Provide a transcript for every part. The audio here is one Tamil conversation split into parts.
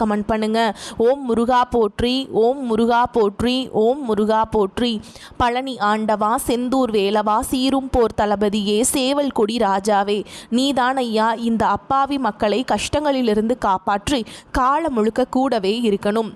கமெண்ட் பண்ணுங்க. ஓம் முருகா போற்றி ஓம் முருகா போற்றி ஓம் முருகா போற்றி. பழனி ஆண்டவா செந்தூர் வேலவா சீரும் போர் தளபதியே சேவல் கொடி ராஜாவே. நீதான் ஐயா இந்த அப்பாவி மக்களை கஷ்டங்களிலிருந்து காப்பாற்றி காலம் முழுக்க கூடவே இருக்கணும்.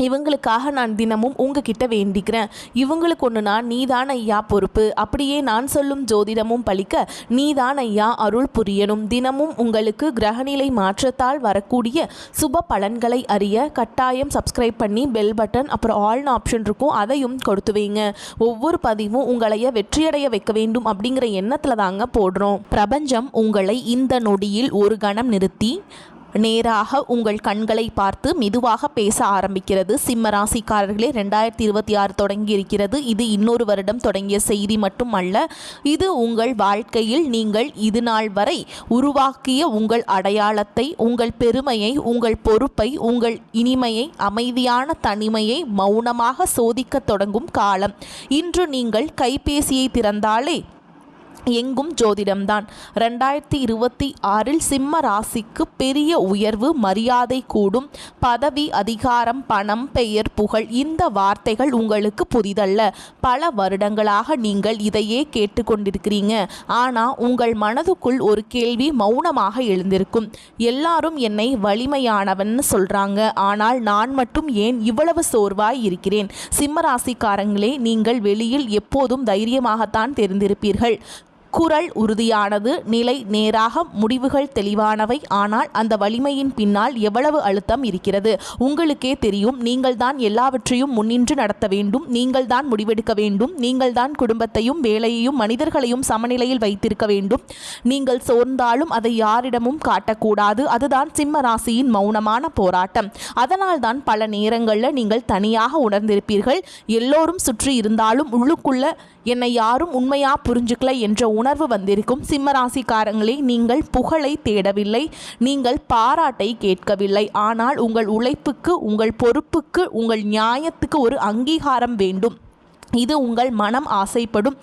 இவங்களுக்காக நான் தினமும் உங்ககிட்ட வேண்டிக்கிறேன். இவங்களுக்கு ஒன்றுனா நீதான் ஐயா பொறுப்பு. அப்படியே நான் சொல்லும் ஜோதிடமும் பழிக்க நீதான் ஐயா அருள் புரியணும். தினமும் உங்களுக்கு கிரகநிலை மாற்றத்தால் வரக்கூடிய சுப பலன்களை அறிய கட்டாயம் சப்ஸ்கிரைப் பண்ணி பெல் பட்டன் அப்புறம் ஆல்னு ஆப்ஷன் இருக்கும். அதையும் கொடுத்து வைங்க. ஒவ்வொரு பதிவும் உங்களைய வெற்றியடைய வைக்க வேண்டும் அப்படிங்கிற எண்ணத்தில் தாங்க போடுறோம். பிரபஞ்சம் உங்களை இந்த நொடியில் ஒரு கணம் நிறுத்தி நேராக உங்கள் கண்களை பார்த்து மெதுவாக பேச ஆரம்பிக்கிறது. சிம்ம ராசிக்காரர்களே ரெண்டாயிரத்தி இருபத்தி ஆறு தொடங்கி இருக்கிறது இது இன்னொரு வருடம் தொடங்கிய செய்தி மட்டும் அல்ல இது உங்கள் வாழ்க்கையில் நீங்கள் இது நாள் வரை உருவாக்கிய உங்கள் அடையாளத்தை உங்கள் பெருமையை உங்கள் பொறுப்பை உங்கள் இனிமையை அமைதியான தனிமையை மௌனமாக சோதிக்க தொடங்கும் காலம். இன்று நீங்கள் கைபேசியை திறந்தாலே எங்கும் ஜோதிடம்தான். ரெண்டாயிரத்தி இருபத்தி ஆறில் சிம்ம ராசிக்கு பெரிய உயர்வு மரியாதை கூடும். பதவி அதிகாரம் பணம் பெயர் புகழ் இந்த வார்த்தைகள் உங்களுக்கு புதிதல்ல. பல வருடங்களாக நீங்கள் இதையே கேட்டுக்கொண்டிருக்கிறீங்க. ஆனால் உங்கள் மனதுக்குள் ஒரு கேள்வி மௌனமாக எழுந்திருக்கும். எல்லாரும் என்னை வலிமையானவன்னு சொல்கிறாங்க ஆனால் நான் மட்டும் ஏன் இவ்வளவு சோர்வாய் இருக்கிறேன்? சிம்ம ராசிக்காரங்களே நீங்கள் வெளியில் எப்போதும் தைரியமாகத்தான் தெரிந்திருப்பீர்கள். குரல் உறுதியானது நிலை நேராக முடிவுகள் தெளிவானவை. ஆனால் அந்த வலிமையின் பின்னால் எவ்வளவு அழுத்தம் இருக்கிறது? உங்களுக்கே தெரியும் நீங்கள்தான் எல்லாவற்றையும் முன்னின்று நடத்த வேண்டும். நீங்கள்தான் முடிவெடுக்க வேண்டும். நீங்கள்தான் குடும்பத்தையும் வேலையையும் மனிதர்களையும் சமநிலையில் வைத்திருக்க வேண்டும். நீங்கள் சோர்ந்தாலும் அதை யாரிடமும் காட்டக்கூடாது. அதுதான் சிம்ம ராசியின் மௌனமான போராட்டம். அதனால்தான் பல நேரங்களில் நீங்கள் தனியாக உணர்ந்திருப்பீர்கள். எல்லோரும் சுற்றி இருந்தாலும் உள்ளுக்குள்ள என்னை யாரும் உண்மையா புரிஞ்சுக்கல என்ற உணர்வு வந்திருக்கும் சிம்மராசிக்காரங்களே நீங்கள் புகழை தேடவில்லை நீங்கள் பாராட்டை கேட்கவில்லை. ஆனால் உங்கள் உழைப்புக்கு உங்கள் பொறுப்புக்கு உங்கள் நியாயத்துக்கு ஒரு அங்கீகாரம் வேண்டும். இது உங்கள் மனம் ஆசைப்படும்.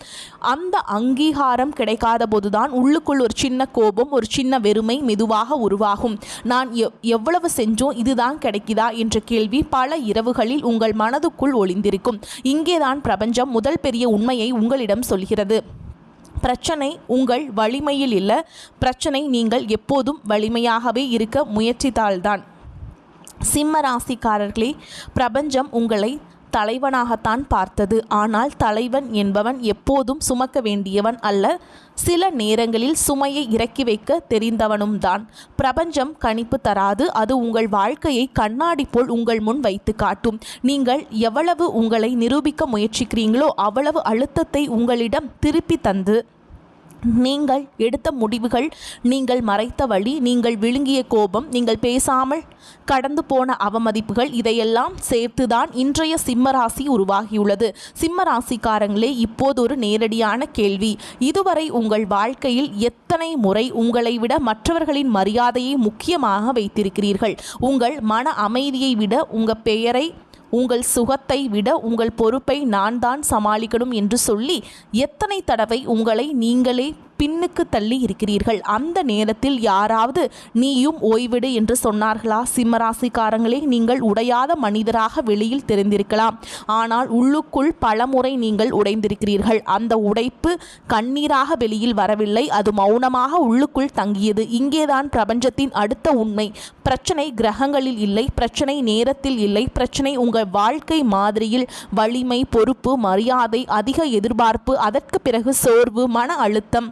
அந்த அங்கீகாரம் கிடைக்காத போதுதான் உள்ளுக்குள் ஒரு சின்ன கோபம் ஒரு சின்ன வெறுமை மெதுவாக உருவாகும். நான் எவ் எவ்வளவு செஞ்சோம் இதுதான் கிடைக்குதா என்ற கேள்வி பல இரவுகளில் உங்கள் மனதுக்குள் ஒளிந்திருக்கும். இங்கேதான் பிரபஞ்சம் முதல் பெரிய உண்மையை உங்களிடம் சொல்கிறது. பிரச்சனை உங்கள் வலிமையில் இல்லை. பிரச்சனை நீங்கள் எப்போதும் வலிமையாகவே இருக்க முயற்சித்தால்தான். சிம்ம ராசிக்காரர்களே பிரபஞ்சம் உங்களை தலைவனாகத்தான் பார்த்தது. ஆனால் தலைவன் என்பவன் எப்போதும் சுமக்க வேண்டியவன் அல்ல. சில நேரங்களில் சுமையை இறக்கி வைக்க தெரிந்தவனும் தான். பிரபஞ்சம் கணிப்பு தராது. அது உங்கள் வாழ்க்கையை கண்ணாடி போல் உங்கள் முன் வைத்து காட்டும். நீங்கள் எவ்வளவு உங்களை நிரூபிக்க முயற்சிக்கிறீங்களோ அவ்வளவு அழுத்தத்தை உங்களிடம் திருப்பி தந்து நீங்கள் எடுத்த முடிவுகள் நீங்கள் மறைத்த வழி நீங்கள் விழுங்கிய கோபம் நீங்கள் பேசாமல் கடந்து போன அவமதிப்புகள் இதையெல்லாம் சேர்த்துதான் இன்றைய சிம்மராசி உருவாகியுள்ளது. சிம்மராசிக்காரங்களே இப்போது ஒரு நேரடியான கேள்வி. இதுவரை உங்கள் வாழ்க்கையில் எத்தனை முறை உங்களை விட மற்றவர்களின் மரியாதையை முக்கியமாக வைத்திருக்கிறீர்கள்? உங்கள் மன அமைதியை விட உங்கள் பெயரை உங்கள் சுகத்தை விட உங்கள் பொறுப்பை நான் தான் சமாளிக்கணும் என்று சொல்லி எத்தனை தடவை உங்களை நீங்களே பின்னுக்கு தள்ளி இருக்கிறீர்கள். அந்த நேரத்தில் யாராவது நீயும் ஓய்விடு என்று சொன்னார்களா? சிம்மராசிக்காரங்களே நீங்கள் உடையாத மனிதராக வெளியில் தெரிந்திருக்கலாம். ஆனால் உள்ளுக்குள் பலமுறை நீங்கள் உடைந்திருக்கிறீர்கள். அந்த உடைப்பு கண்ணீராக வெளியில் வரவில்லை. அது மௌனமாக உள்ளுக்குள் தங்கியது. இங்கேதான் பிரபஞ்சத்தின் அடுத்த உண்மை. பிரச்சனை கிரகங்களில் இல்லை. பிரச்சனை நேரத்தில் இல்லை. பிரச்சனை உங்கள் வாழ்க்கை மாதிரியில் வலிமை பொறுப்பு மரியாதை அதிக எதிர்பார்ப்பு அதற்கு பிறகு சோர்வு மன அழுத்தம்.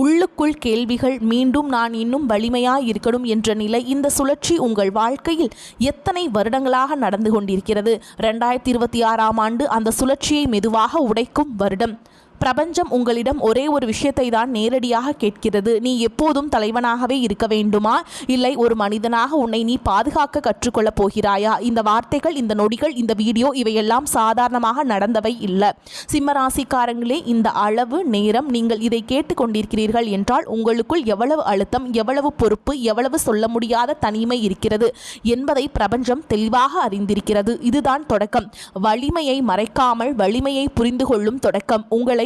உள்ளுக்குள் கேள்விகள் மீண்டும் நான் இன்னும் வலிமையாய் இருக்கணும் என்ற நிலை இந்த சுழற்சி உங்கள் வாழ்க்கையில் எத்தனை வருடங்களாக நடந்து கொண்டிருக்கிறது? ரெண்டாயிரத்தி இருபத்தி ஆறாம் ஆண்டு அந்த சுழற்சியை மெதுவாக உடைக்கும் வருடம். பிரபஞ்சம் உங்களிடம் ஒரே ஒரு விஷயத்தை தான் நேரடியாக கேட்கிறது. நீ எப்போதும் தலைவனாகவே இருக்க வேண்டுமா? இல்லை ஒரு மனிதனாக உன்னை நீ பாதுகாக்க கற்றுக்கொள்ளப் போகிறாயா? இந்த வார்த்தைகள் இந்த நொடிகள் இந்த வீடியோ இவையெல்லாம் சாதாரணமாக நடந்தவை இல்லை. சிம்மராசிக்காரங்களே இந்த அளவு நேரம் நீங்கள் இதை கேட்டுக்கொண்டிருக்கிறீர்கள் என்றால் உங்களுக்குள் எவ்வளவு அழுத்தம் எவ்வளவு பொறுப்பு எவ்வளவு சொல்ல முடியாத தனிமை இருக்கிறது என்பதை பிரபஞ்சம் தெளிவாக அறிந்திருக்கிறது. இதுதான் தொடக்கம். வலிமையை மறைக்காமல் வலிமையை புரிந்து கொள்ளும் தொடக்கம். உங்களை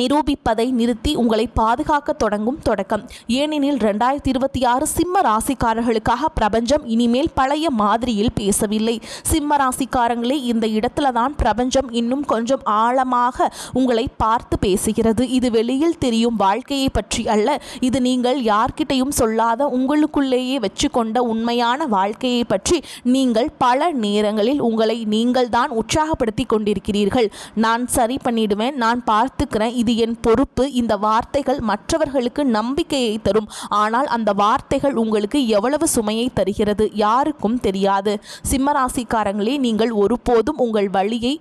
நிரூபிப்பதை நிறுத்தி உங்களை பாதுகாக்க தொடங்கும் தொடக்கம். ஏனெனில் ரெண்டாயிரத்தி இருபத்தி ஆறு சிம்ம ராசிக்காரர்களுக்காக பிரபஞ்சம் இனிமேல் பழைய மாதிரியில் பேசவில்லை. சிம்ம ராசிக்காரங்களே இந்த இடத்துல தான் பிரபஞ்சம் இன்னும் கொஞ்சம் ஆழமாக உங்களை பார்த்து பேசுகிறது. இது வெளியில் தெரியும் வாழ்க்கையை பற்றி அல்ல. இது நீங்கள் யார்கிட்டையும் சொல்லாத உங்களுக்குள்ளேயே வச்சுக்கொண்ட உண்மையான வாழ்க்கையை பற்றி நீங்கள் பல நேரங்களில் உங்களை நீங்கள் தான் உற்சாகப்படுத்தி கொண்டிருக்கிறீர்கள். நான் சரி பண்ணிடுவேன் நான் பார்த்துக்கிறேன் இது என் பொறுப்பு. இந்த வார்த்தைகள் மற்றவர்களுக்கு நம்பிக்கையை தரும். ஆனால் அந்த வார்த்தைகள் உங்களுக்கு எவ்வளவு சுமையை தருகிறது யாருக்கும் தெரியாது. சிம்மராசிக்காரங்களே நீங்கள் ஒருபோதும் உங்கள் வழியை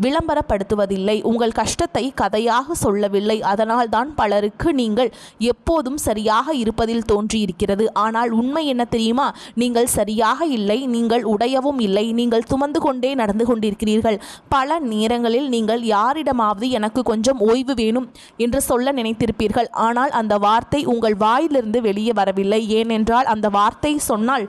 விளம்பரப்படுத்துவதில்லை. உங்கள் கஷ்டத்தை கதையாக சொல்லவில்லை. அதனால்தான் பலருக்கு நீங்கள் எப்போதும் சரியாக இருப்பதில் தோன்றியிருக்கிறது. ஆனால் உண்மை என்ன தெரியுமா? நீங்கள் சரியாக இல்லை. நீங்கள் உடையவும் இல்லை. நீங்கள் சுமந்து கொண்டே நடந்து கொண்டிருக்கிறீர்கள். பல நேரங்களில் நீங்கள் யாரிடமாவது எனக்கு கொஞ்சம் ஓய்வு வேணும் என்று சொல்ல நினைத்திருப்பீர்கள். ஆனால் அந்த வார்த்தை உங்கள் வாயிலிருந்து வெளியே வரவில்லை. ஏனென்றால் அந்த வார்த்தை சொன்னால்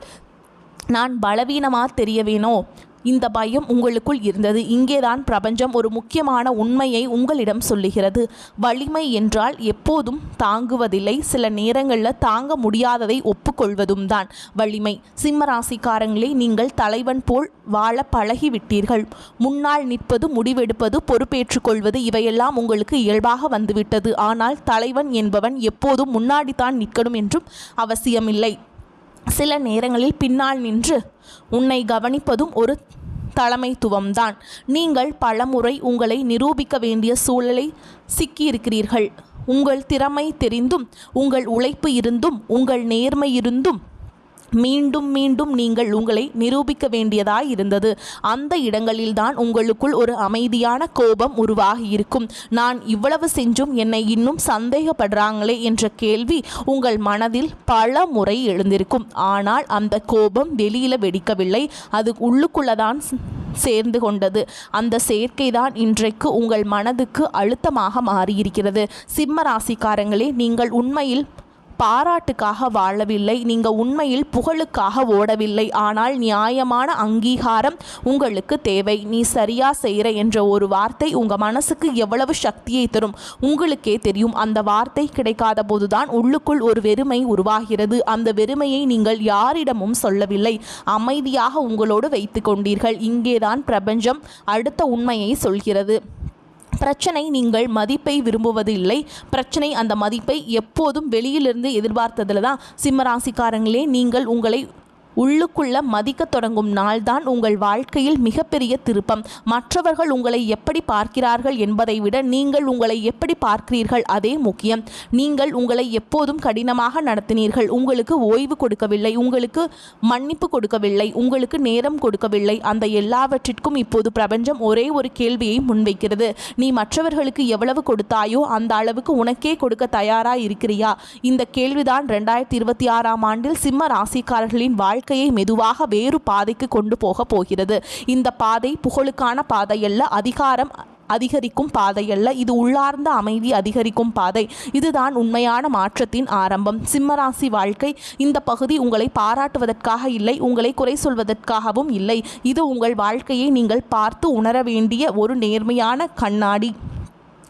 நான் பலவீனமாக தெரியவேனோ? இந்த பயம் உங்களுக்குள் இருந்தது. இங்கேதான் பிரபஞ்சம் ஒரு முக்கியமான உண்மையை உங்களிடம் சொல்லுகிறது. வலிமை என்றால் எப்போதும் தாங்குவதில்லை. சில நேரங்களில் தாங்க முடியாததை ஒப்புக்கொள்வதும் தான் வலிமை. சிம்மராசிக்காரங்களே நீங்கள் தலைவன் போல் வாழ பழகிவிட்டீர்கள். முன்னால் நிற்பது முடிவெடுப்பது பொறுப்பேற்றுக்கொள்வது இவையெல்லாம் உங்களுக்கு இயல்பாக வந்துவிட்டது. ஆனால் தலைவன் என்பவன் எப்போதும் முன்னாடித்தான் நிற்கணும் என்றும் அவசியமில்லை. சில நேரங்களில் பின்னால் நின்று உன்னை கவனிப்பதும் ஒரு தலைமைத்துவம்தான். நீங்கள் பலமுறை உங்களை நிரூபிக்க வேண்டிய சூழலை சிக்கியிருக்கிறீர்கள். உங்கள் திறமை தெரிந்தும் உங்கள் உழைப்பு இருந்தும் உங்கள் நேர்மை இருந்தும் மீண்டும் மீண்டும் நீங்கள் உங்களை நிரூபிக்க வேண்டியதாய் இருந்தது. அந்த இடங்களில்தான் உங்களுக்குள் ஒரு அமைதியான கோபம் உருவாகி இருக்கும். நான் இவ்வளவு செஞ்சும் என்னை இன்னும் சந்தேகப்படுறாங்களே என்ற கேள்வி உங்கள் மனதில் பல முறை எழுந்திருக்கும். ஆனால் அந்த கோபம் வெளியில வெடிக்கவில்லை. அது உள்ளுக்குள்ளதான் சேர்ந்து கொண்டது. அந்த சேர்க்கைதான் இன்றைக்கு உங்கள் மனதுக்கு அழுத்தமாக மாறியிருக்கிறது. சிம்ம ராசிக்காரங்களே நீங்கள் உண்மையில் பாராட்டுக்காக வாழவில்லை நீங்கள் உண்மையில் புகழுக்காக ஓடவில்லை ஆனால் நியாயமான அங்கீகாரம் உங்களுக்கு தேவை. நீ சரியா செய்கிற என்ற ஒரு வார்த்தை உங்கள் மனசுக்கு எவ்வளவு சக்தியை தரும்? உங்களுக்கே தெரியும் அந்த வார்த்தை கிடைக்காத போதுதான் உள்ளுக்குள் ஒரு வெறுமை உருவாகிறது. அந்த வெறுமையை நீங்கள் யாரிடமும் சொல்லவில்லை. அமைதியாக உங்களோடு வைத்து கொண்டீர்கள். இங்கேதான் பிரபஞ்சம் அடுத்த உண்மையை சொல்கிறது. பிரச்சனை நீங்கள் மதிப்பை விரும்புவது இல்லை பிரச்சனை அந்த மதிப்பை எப்போதும் வெளியிலிருந்து எதிர்பார்த்ததில் தான் சிம்மராசிக்காரங்களே நீங்கள் உங்களை உள்ளுக்குள்ள மதிக்க தொடங்கும் நாள்தான் உங்கள் வாழ்க்கையில் மிகப்பெரிய திருப்பம். மற்றவர்கள் உங்களை எப்படி பார்க்கிறார்கள் என்பதை விட நீங்கள் உங்களை எப்படி பார்க்கிறீர்கள் அதே முக்கியம். நீங்கள் உங்களை எப்போதும் கடினமாக நடத்தினீர்கள். உங்களுக்கு ஓய்வு கொடுக்கவில்லை. உங்களுக்கு மன்னிப்பு கொடுக்கவில்லை. உங்களுக்கு நேரம் கொடுக்கவில்லை. அந்த எல்லாவற்றிற்கும் இப்போது பிரபஞ்சம் ஒரே ஒரு கேள்வியை முன்வைக்கிறது. நீ மற்றவர்களுக்கு எவ்வளவு கொடுத்தாயோ அந்த அளவுக்கு உனக்கே கொடுக்க தயாரா இருக்கிறியா? இந்த கேள்விதான் ரெண்டாயிரத்தி இருபத்தி ஆறாம் ஆண்டில் சிம்ம ராசிக்காரர்களின் வாழ்க்கை வாழ்க்கையை மெதுவாக வேறு பாதைக்கு கொண்டு போக போகிறது. இந்த பாதை புகழுக்கான பாதையல்ல அதிகாரம் அதிகரிக்கும் பாதையல்ல இது உள்ளார்ந்த அமைதி அதிகரிக்கும் பாதை. இதுதான் உண்மையான மாற்றத்தின் ஆரம்பம். சிம்மராசி வாழ்க்கை இந்த பகுதி உங்களை பாராட்டுவதற்காக இல்லை உங்களை குறை சொல்வதற்காகவும் இல்லை. இது உங்கள் வாழ்க்கையை நீங்கள் பார்த்து உணர வேண்டிய ஒரு நேர்மையான கண்ணாடி.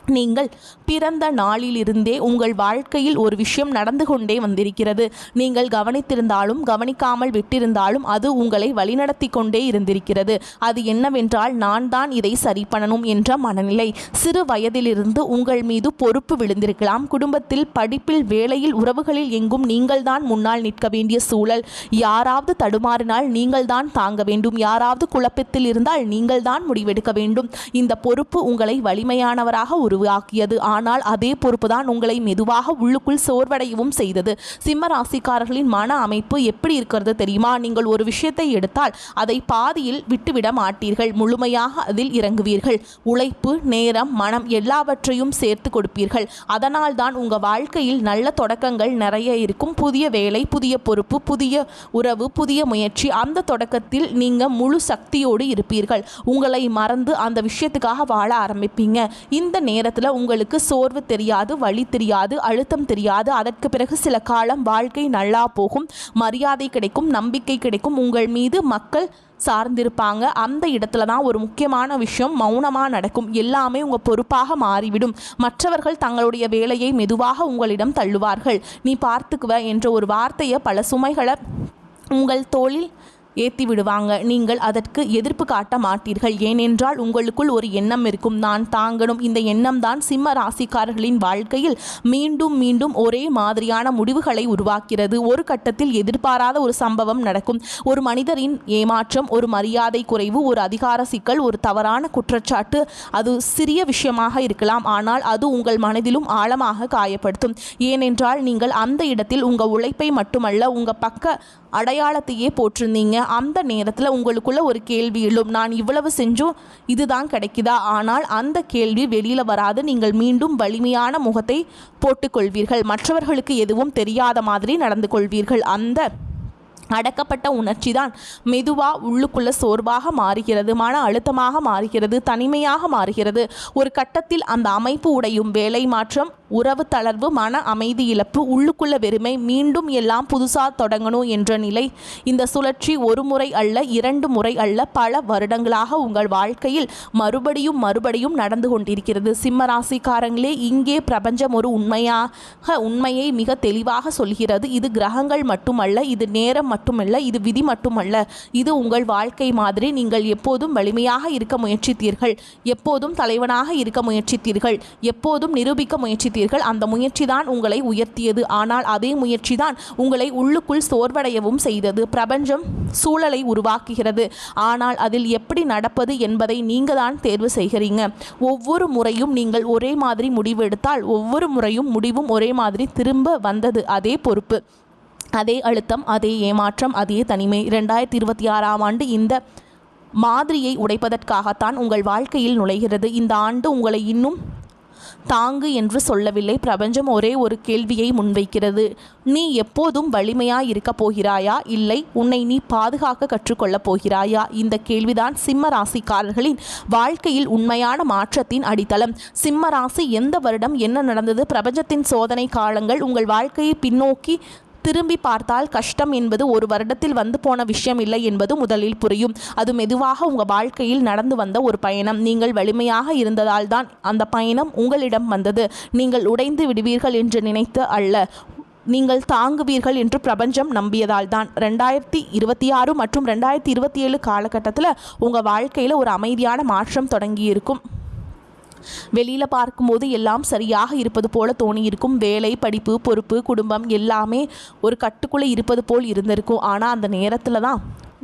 நீங்கள் பிறந்த நாளிலிருந்தே உங்கள் வாழ்க்கையில் ஒரு விஷயம் நடந்து கொண்டே வந்திருக்கிறது. நீங்கள் கவனித்திருந்தாலும் கவனிக்காமல் விட்டிருந்தாலும் அது உங்களை வழிநடத்தி கொண்டே இருந்திருக்கிறது. அது என்னவென்றால் நான் தான் இதை சரி பண்ணணும் என்ற மனநிலை. சிறு வயதிலிருந்து உங்கள் மீது பொறுப்பு விழுந்திருக்கலாம். குடும்பத்தில் படிப்பில் வேலையில் உறவுகளில் எங்கும் நீங்கள்தான் முன்னால் நிற்க வேண்டிய சூழல். யாராவது தடுமாறினால் நீங்கள்தான் தாங்க வேண்டும். யாராவது குழப்பத்தில் இருந்தால் நீங்கள்தான் முடிவெடுக்க வேண்டும். இந்த பொறுப்பு உங்களை வலிமையானவராக உருவாக்கியது. ஆனால் அதே பொறுப்பு தான் உங்களை மெதுவாக உள்ளுக்குள் சோர்வடையவும் செய்தது. சிம்ம ராசிக்காரர்களின் மன அமைப்பு எப்படி இருக்கிறது தெரியுமா? நீங்கள் ஒரு விஷயத்தை எடுத்தால் அதை பாதியில் விட்டுவிட மாட்டீர்கள். முழுமையாக அதில் இறங்குவீர்கள். உழைப்பு நேரம் மனம் எல்லாவற்றையும் சேர்த்து கொடுப்பீர்கள். அதனால் தான் உங்கள் வாழ்க்கையில் நல்ல தொடக்கங்கள் நிறைய இருக்கும். புதிய வேலை புதிய பொறுப்பு புதிய உறவு புதிய முயற்சி அந்த தொடக்கத்தில் நீங்கள் முழு சக்தியோடு இருப்பீர்கள். உங்களை மறந்து அந்த விஷயத்துக்காக வாழ ஆரம்பிப்பீங்க. இந்த நேரத்தில் உங்களுக்கு சோர்வு தெரியாது வழி தெரியாது அழுத்தம் தெரியாது. அதற்கு பிறகு சில காலம் வாழ்க்கை நல்லா போகும். மரியாதை கிடைக்கும் நம்பிக்கை கிடைக்கும். உங்கள் மீது மக்கள் சார்ந்திருப்பாங்க. அந்த இடத்துல தான் ஒரு முக்கியமான விஷயம் மௌனமாக நடக்கும். எல்லாமே உங்கள் பொறுப்பாக மாறிவிடும். மற்றவர்கள் தங்களுடைய வேலையை மெதுவாக உங்களிடம் தள்ளுவார்கள். நீ பார்த்துக்குவ என்ற ஒரு வார்த்தையை பல சுமைகளை உங்கள் தோளில் ஏற்றி விடுவாங்க நீங்கள் அதற்கு எதிர்ப்பு காட்ட மாட்டீர்கள். ஏனென்றால் உங்களுக்குள் ஒரு எண்ணம் இருக்கும். நான் தாங்கணும். இந்த எண்ணம் தான் சிம்ம ராசிக்காரர்களின் வாழ்க்கையில் மீண்டும் மீண்டும் ஒரே மாதிரியான முடிவுகளை உருவாக்கிறது. ஒரு கட்டத்தில் எதிர்பாராத ஒரு சம்பவம் நடக்கும். ஒரு மனிதரின் ஏமாற்றம் ஒரு மரியாதை குறைவு ஒரு அதிகார சிக்கல் ஒரு தவறான குற்றச்சாட்டு அது சிறிய விஷயமாக இருக்கலாம். ஆனால் அது உங்கள் மனதிலும் ஆழமாக காயப்படுத்தும். ஏனென்றால் நீங்கள் அந்த இடத்தில் உங்கள் உழைப்பை மட்டுமல்ல உங்கள் பக்க அடையாளத்தையே போட்டிருந்தீங்க. அந்த நேரத்தில் உங்களுக்குள்ள ஒரு கேள்வி எழும். நான் இவ்வளவு செஞ்சும் இதுதான் கிடைக்குதா? ஆனால் அந்த கேள்வி வெளியில் வராது. நீங்கள் மீண்டும் வலிமையான முகத்தை போட்டுக்கொள்வீர்கள். மற்றவர்களுக்கு எதுவும் தெரியாத மாதிரி நடந்து கொள்வீர்கள். அந்த அடக்கப்பட்ட உணர்ச்சி தான் மெதுவாக உள்ளுக்குள்ள சோர்வாக மாறுகிறது மன அழுத்தமாக மாறுகிறது தனிமையாக மாறுகிறது. ஒரு கட்டத்தில் அந்த அமைப்பு உடையும் வேலை மாற்றம் உறவு தளர்வு மன அமைதி இழப்பு உள்ளுக்குள்ள வெறுமை மீண்டும் எல்லாம் புதுசாக தொடங்கணும் என்ற நிலை. இந்த சுழற்சி ஒரு முறை அல்ல இரண்டு முறை அல்ல பல வருடங்களாக உங்கள் வாழ்க்கையில் மறுபடியும் மறுபடியும் நடந்து கொண்டிருக்கிறது. சிம்ம ராசிக்காரங்களே இங்கே பிரபஞ்சம் ஒரு உண்மையாக உண்மையை மிக தெளிவாக சொல்கிறது. இது கிரகங்கள் மட்டுமல்ல இது நேரம் மட்டுமல்ல இது விதி மட்டுமல்ல. இது உங்கள் வாழ்க்கை மாதிரி நீங்கள் எப்போதும் வலிமையாக இருக்க முயற்சித்தீர்கள். எப்போதும் தலைவனாக இருக்க முயற்சித்தீர்கள். எப்போதும் நிரூபிக்க முயற்சித்தீர்கள். அந்த முயற்சி தான் உங்களை உயர்த்தியது. ஆனால் அதே முயற்சி தான் உங்களை உள்ளுக்குள் சோர்வடையவும் செய்தது. பிரபஞ்சம் சூழலை உருவாக்குகிறது. ஆனால் அதில் எப்படி நடப்பது என்பதை நீங்கள் தான் தேர்வு செய்கிறீங்க. ஒவ்வொரு முறையும் நீங்கள் ஒரே மாதிரி முடிவு எடுத்தால் ஒவ்வொரு முறையும் முடிவும் ஒரே மாதிரி திரும்ப வந்தது. அதே பொறுப்பு. அதே அழுத்தம் அதே ஏமாற்றம் அதே தனிமை. இரண்டாயிரத்தி இருபத்தி ஆறாம் ஆண்டு இந்த மாதிரியை உடைப்பதற்காகத்தான் உங்கள் வாழ்க்கையில் நுழைகிறது. இந்த ஆண்டு உங்களை இன்னும் தாங்கு என்று சொல்லவில்லை. பிரபஞ்சம் ஒரே ஒரு கேள்வியை முன்வைக்கிறது. நீ எப்போதும் வலிமையாய் இருக்கப் போகிறாயா? இல்லை உன்னை நீ பாதுகாக்க கற்றுக்கொள்ளப் போகிறாயா? இந்த கேள்விதான் சிம்ம ராசிக்காரர்களின் வாழ்க்கையில் உண்மையான மாற்றத்தின் அடித்தளம். சிம்ம ராசி எந்த வருடம் என்ன நடந்தது? பிரபஞ்சத்தின் சோதனை காலங்கள் உங்கள் வாழ்க்கையை பின்னோக்கி திரும்பி பார்த்தால் கஷ்டம் என்பது ஒரு வருடத்தில் வந்து போன விஷயம் இல்லை என்பது முதலில் புரியும். அது மெதுவாக உங்கள் வாழ்க்கையில் நடந்து வந்த ஒரு பயணம். நீங்கள் வலிமையாக இருந்ததால் தான் அந்த பயணம் உங்களிடம் வந்தது. நீங்கள் உடைந்து விடுவீர்கள் என்று நினைத்து அல்ல. நீங்கள் தாங்குவீர்கள் என்று பிரபஞ்சம் நம்பியதால் தான். ரெண்டாயிரத்தி இருபத்தி ஆறு மற்றும் ரெண்டாயிரத்தி இருபத்தி ஏழு காலகட்டத்தில் உங்கள் வாழ்க்கையில் ஒரு அமைதியான மாற்றம் தொடங்கியிருக்கும். வெளியில் பார்க்கும்போது எல்லாம் சரியாக இருப்பது போல தோணியிருக்கும். வேலை படிப்பு பொறுப்பு குடும்பம் எல்லாமே ஒரு கட்டுக்குள்ளே இருப்பது போல் இருந்திருக்கும். ஆனால் அந்த நேரத்தில் தான்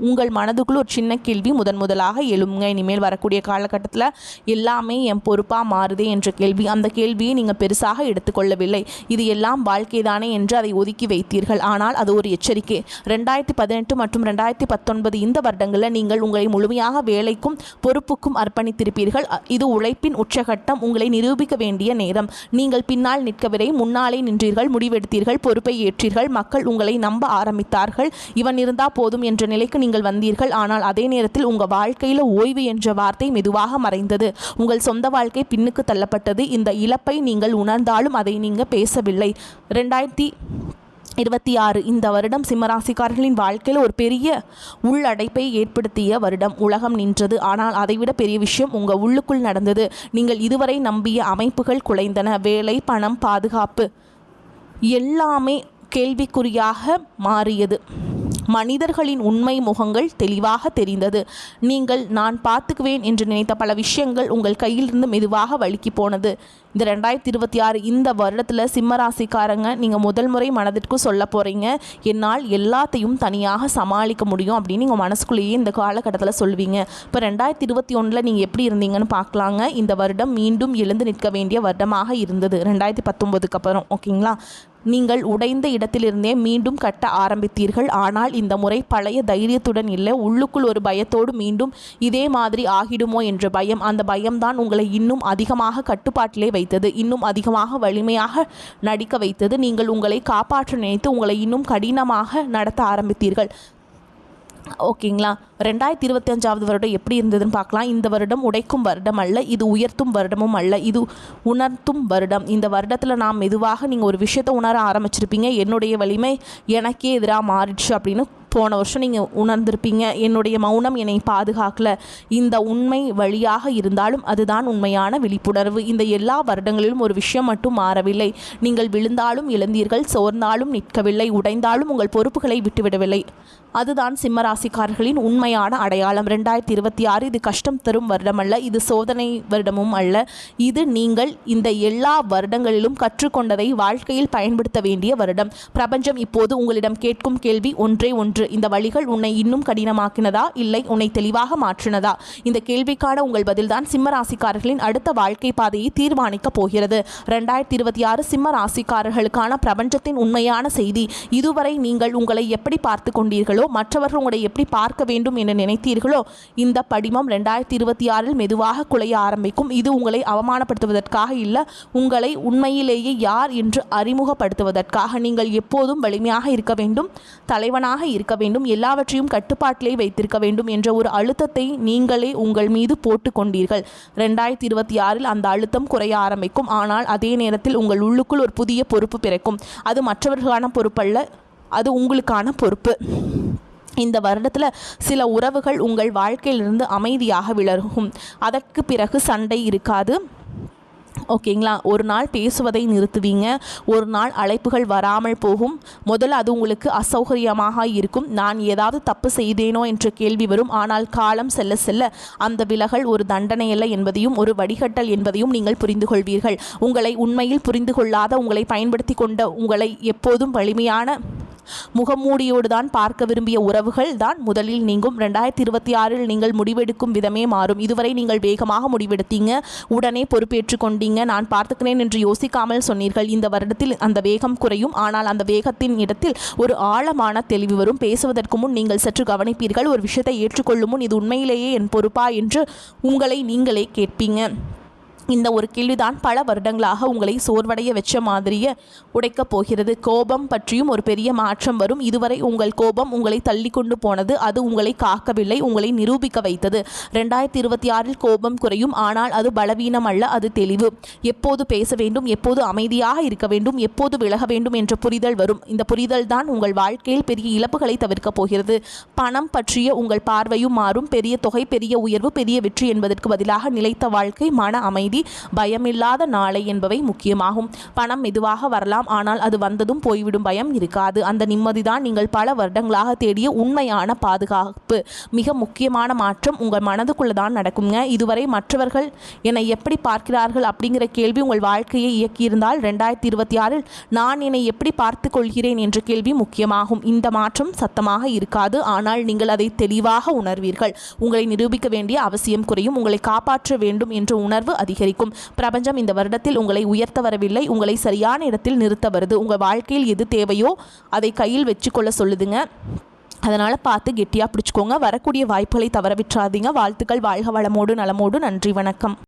உங்கள் மனதுக்குள்ள ஒரு சின்ன கேள்வி முதன் முதலாக எழுமுங்க இனிமேல் வரக்கூடிய காலகட்டத்தில் எல்லாமே என் பொறுப்பாக மாறுதே என்ற கேள்வி. அந்த கேள்வியை நீங்கள் பெருசாக எடுத்துக்கொள்ளவில்லை. இது எல்லாம் வாழ்க்கை தானே என்று அதை ஒதுக்கி வைத்தீர்கள். ஆனால் அது ஒரு எச்சரிக்கை. ரெண்டாயிரத்தி பதினெட்டு மற்றும் ரெண்டாயிரத்தி பத்தொன்பது இந்த வருடங்களில் நீங்கள் உங்களை முழுமையாக வேலைக்கும் பொறுப்புக்கும் அர்ப்பணித்திருப்பீர்கள். இது உழைப்பின் உச்சகட்டம். உங்களை நிரூபிக்க வேண்டிய நேரம். நீங்கள் பின்னால் நிற்கவில்லை. முன்னாலே நின்றீர்கள். முடிவெடுத்தீர்கள். பொறுப்பை ஏற்றீர்கள். மக்கள் உங்களை நம்ப ஆரம்பித்தார்கள். இவன் இருந்தால் போதும் என்ற நிலைக்கு நீங்கள் வந்தீர்கள். ஆனால் அதே நேரத்தில் உங்கள் வாழ்க்கையில் ஓய்வு என்ற வார்த்தை மெதுவாக மறைந்தது. உங்கள் சொந்த வாழ்க்கை பின்னுக்கு தள்ளப்பட்டது. இந்த இழப்பை நீங்கள் உணர்ந்தாலும் அதை நீங்கள் பேசவில்லை. ரெண்டாயிரத்தி இருபத்தி ஆறு இந்த வருடம் சிம்மராசிக்காரர்களின் வாழ்க்கையில் ஒரு பெரிய உள்ளடைப்பை ஏற்படுத்திய வருடம். உலகம் நின்றது. ஆனால் அதைவிட பெரிய விஷயம் உங்கள் உள்ளுக்குள் நடந்தது. நீங்கள் இதுவரை நம்பிய அமைப்புகள் குலைந்தன. வேலை பணம் பாதுகாப்பு எல்லாமே கேள்விக்குறியாக மாறியது. மனிதர்களின் உண்மை முகங்கள் தெளிவாக தெரிந்தது. நீங்கள் நான் பார்த்துக்குவேன் என்று நினைத்த பல விஷயங்கள் உங்கள் கையிலிருந்து மெதுவாக வழுக்கி போனது. இந்த ரெண்டாயிரத்தி இருபத்தி ஆறு இந்த வருடத்தில் சிம்மராசிக்காரங்க நீங்கள் முதல் முறை மனதிற்கு சொல்ல போகிறீங்க என்னால் எல்லாத்தையும் தனியாக சமாளிக்க முடியும் அப்படின்னு நீங்கள் மனசுக்குள்ளேயே இந்த காலகட்டத்தில் சொல்வீங்க இப்போ ரெண்டாயிரத்தி இருபத்தி ஒன்றில் நீங்கள் எப்படி இருந்தீங்கன்னு பார்க்கலாங்க. இந்த வருடம் மீண்டும் எழுந்து நிற்க வேண்டிய வருடமாக இருந்தது. ரெண்டாயிரத்தி பத்தொம்போதுக்கு அப்புறம் ஓகேங்களா? நீங்கள் உடைந்த இடத்திலிருந்தே மீண்டும் கட்ட ஆரம்பித்தீர்கள். ஆனால் இந்த முறை பழைய தைரியத்துடன் இல்லை. உள்ளுக்குள் ஒரு பயத்தோடு மீண்டும் இதே மாதிரி ஆகிடுமோ என்ற பயம். அந்த பயம்தான் உங்களை இன்னும் அதிகமாக கட்டுப்பாட்டிலே வைத்தது இன்னும் அதிகமாக வலிமையாக நடிக்க வைத்தது. நீங்கள் உங்களை காப்பாற்ற நினைத்து உங்களை இன்னும் கடினமாக நடத்த ஆரம்பித்தீர்கள். ஓகேங்களா? ரெண்டாயிரத்தி இருபத்தி அஞ்சாவது வருடம் எப்படி இருந்ததுன்னு பார்க்கலாம். இந்த வருடம் உடைக்கும் வருடம் அல்ல இது உயர்த்தும் வருடமும் அல்ல இது உணர்த்தும் வருடம். இந்த வருடத்தில் நாம் மெதுவாக நீங்கள் ஒரு விஷயத்தை உணர ஆரம்பிச்சிருப்பீங்க. என்னுடைய வலிமை எனக்கே எதிராக மாறிடுச்சு அப்படின்னு போன வருஷம் நீங்கள் உணர்ந்திருப்பீங்க. என்னுடைய மௌனம் என்னை பாதுகாக்கல. இந்த உண்மை வழியாக இருந்தாலும் அதுதான் உண்மையான விழிப்புணர்வு. இந்த எல்லா வருடங்களிலும் ஒரு விஷயம் மட்டும் மாறவில்லை. நீங்கள் விழுந்தாலும் இழந்தீர்கள் சோர்ந்தாலும் நிற்கவில்லை உடைந்தாலும் உங்கள் பொறுப்புகளை விட்டுவிடவில்லை. அதுதான் சிம்மராசிக்காரர்களின் உண்மையான அடையாளம். ரெண்டாயிரத்தி இருபத்தி ஆறு இது கஷ்டம் தரும் வருடம் அல்ல இது சோதனை வருடமும் அல்ல. இது நீங்கள் இந்த எல்லா வருடங்களிலும் கற்றுக்கொண்டதை வாழ்க்கையில் பயன்படுத்த வேண்டிய வருடம். பிரபஞ்சம் இப்போது உங்களிடம் கேட்கும் கேள்வி ஒன்றே ஒன்று. இந்த வழிகள் உன்னை இன்னும் கடினமாக்கினதா? இல்லை உன்னை தெளிவாக மாற்றினதா? இந்த கேள்விக்கான உங்கள் பதில்தான் சிம்ம ராசிக்காரர்களின் அடுத்த வாழ்க்கை பாதையை தீர்மானிக்கப் போகிறது. ரெண்டாயிரத்தி இருபத்தி ஆறு சிம்ம ராசிக்காரர்களுக்கான பிரபஞ்சத்தின் உண்மையான செய்தி. இதுவரை நீங்கள் உங்களை எப்படி பார்த்து கொண்டீர்களோ மற்றவர்கள் உங்களை எப்படி பார்க்க வேண்டும் என நினைத்தீர்களோ இந்த படிமம் ரெண்டாயிரத்தி இருபத்தி ஆறில் மெதுவாக குலைய ஆரம்பிக்கும். இது உங்களை அவமானப்படுத்துவதற்காக இல்லை உங்களை உண்மையிலேயே யார் என்று அறிமுகப்படுத்துவதற்காக. நீங்கள் எப்போதும் வலிமையாக இருக்க வேண்டும் தலைவனாக இருக்க வேண்டும் எல்லாவற்றையும் கட்டுப்பாட்டிலே வைத்திருக்க வேண்டும் என்ற ஒரு அழுத்தத்தை நீங்களே உங்கள் மீது போட்டு கொண்டீர்கள். ரெண்டாயிரத்தி இருபத்தி ஆறில் அந்த அழுத்தம் குறைய ஆரம்பிக்கும். ஆனால் அதே நேரத்தில் உங்கள் உள்ளுக்குள் ஒரு புதிய பொறுப்பு பிறக்கும். அது மற்றவர்களான பொறுப்பல்ல அது உங்களுக்கான பொறுப்பு. இந்த வருடத்தில் சில உறவுகள் உங்கள் வாழ்க்கையிலிருந்து அமைதியாக விலகும். அதற்கு பிறகு சண்டை இருக்காது. ஓகேங்களா? ஒரு நாள் பேசுவதை நிறுத்துவீங்க. ஒரு நாள் அழைப்புகள் வராமல் போகும். முதல்ல அது உங்களுக்கு அசௌகரியமாக இருக்கும். நான் ஏதாவது தப்பு செய்தேனோ என்ற கேள்வி வரும். ஆனால் காலம் செல்ல செல்ல அந்த விலகல் ஒரு தண்டனை அல்ல என்பதையும் ஒரு வடிகட்டல் என்பதையும் நீங்கள் புரிந்து கொள்வீர்கள். உங்களை உண்மையில் புரிந்து கொள்ளாத உங்களை பயன்படுத்தி கொண்ட உங்களை எப்போதும் வலிமையான முகமூடியோடு தான் பார்க்க விரும்பிய உறவுகள் தான் முதலில் நீங்கும். ரெண்டாயிரத்தி இருபத்தி ஆறில் நீங்கள் முடிவெடுக்கும் விதமே மாறும். இதுவரை நீங்கள் வேகமாக முடிவெடுத்தீங்க. உடனே பொறுப்பேற்றுக் கொண்டீங்க. நான் பார்த்துக்கிறேன் என்று யோசிக்காமல் சொன்னீர்கள். இந்த வருடத்தில் அந்த வேகம் குறையும். ஆனால் அந்த வேகத்தின் இடத்தில் ஒரு ஆழமான தெளிவு வரும். பேசுவதற்கு முன் நீங்கள் சற்று கவனிப்பீர்கள். ஒரு விஷயத்தை ஏற்றுக்கொள்ளும் முன் இது உண்மையிலேயே என் பொறுப்பா என்று உங்களை நீங்களே கேட்பீங்க. இந்த ஒரு கேள்விதான் பல வருடங்களாக உங்களை சோர்வடைய வச்ச மாதிரியே உடைக்கப் போகிறது. கோபம் பற்றியும் ஒரு பெரிய மாற்றம் வரும். இதுவரை உங்கள் கோபம் உங்களை தள்ளி கொண்டு போனது. அது உங்களை காக்கவில்லை உங்களை நிரூபிக்க வைத்தது. ரெண்டாயிரத்தி இருபத்தி ஆறில் கோபம் குறையும். ஆனால் அது பலவீனம் அல்ல அது தெளிவு. எப்போது பேச வேண்டும் எப்போது அமைதியாக இருக்க வேண்டும் எப்போது விலக வேண்டும் என்ற புரிதல் வரும். இந்த புரிதல் தான் உங்கள் வாழ்க்கையில் பெரிய இழப்புகளை தவிர்க்கப் போகிறது. பணம் பற்றிய உங்கள் பார்வையும் மாறும். பெரிய தொகை பெரிய உயர்வு பெரிய வெற்றி என்பதற்கு பதிலாக நிலைத்த வாழ்க்கை மன அமைதி நிம்மதி பயமில்லாத நாளை என்பவை முக்கியமாகும். பணம் மெதுவாக வரலாம் ஆனால் அது வந்ததும் போய்விடும் பயம் இருக்காது. அந்த நிம்மதிதான் நீங்கள் பல வருடங்களாக தேடிய உண்மையான பாதுகாப்பு. மிக முக்கியமான மாற்றம் உங்கள் மனதுக்குள்ள தான் நடக்குங்க. இதுவரை மற்றவர்கள் என்னை எப்படி பார்க்கிறார்கள் அப்படிங்கிற கேள்வி உங்கள் வாழ்க்கையை இயக்கியிருந்தால் ரெண்டாயிரத்தி இருபத்தி ஆறில் நான் என்னை எப்படி பார்த்து கொள்கிறேன் என்ற கேள்வி முக்கியமாகும். இந்த மாற்றம் சத்தமாக இருக்காது ஆனால் நீங்கள் அதை தெளிவாக உணர்வீர்கள். உங்களை நிரூபிக்க வேண்டிய அவசியம் குறையும். உங்களை காப்பாற்ற வேண்டும் என்ற உணர்வு அதிகரிக்கும். அதிகரிக்கும் பிரபஞ்சம் இந்த வருடத்தில் உங்களை உயர்த்த வரவில்லை. உங்களை சரியான இடத்தில் நிறுத்த வருது. உங்கள் வாழ்க்கையில் எது தேவையோ அதை கையில் வச்சுக்கொள்ள சொல்லுதுங்க. அதனால் பார்த்து கெட்டியாக பிடிச்சிக்கோங்க. வரக்கூடிய வாய்ப்புகளை தவற விட்டுறாதீங்க. வாழ்த்துக்கள். வாழ்க வளமோடு நலமோடு. நன்றி. வணக்கம்.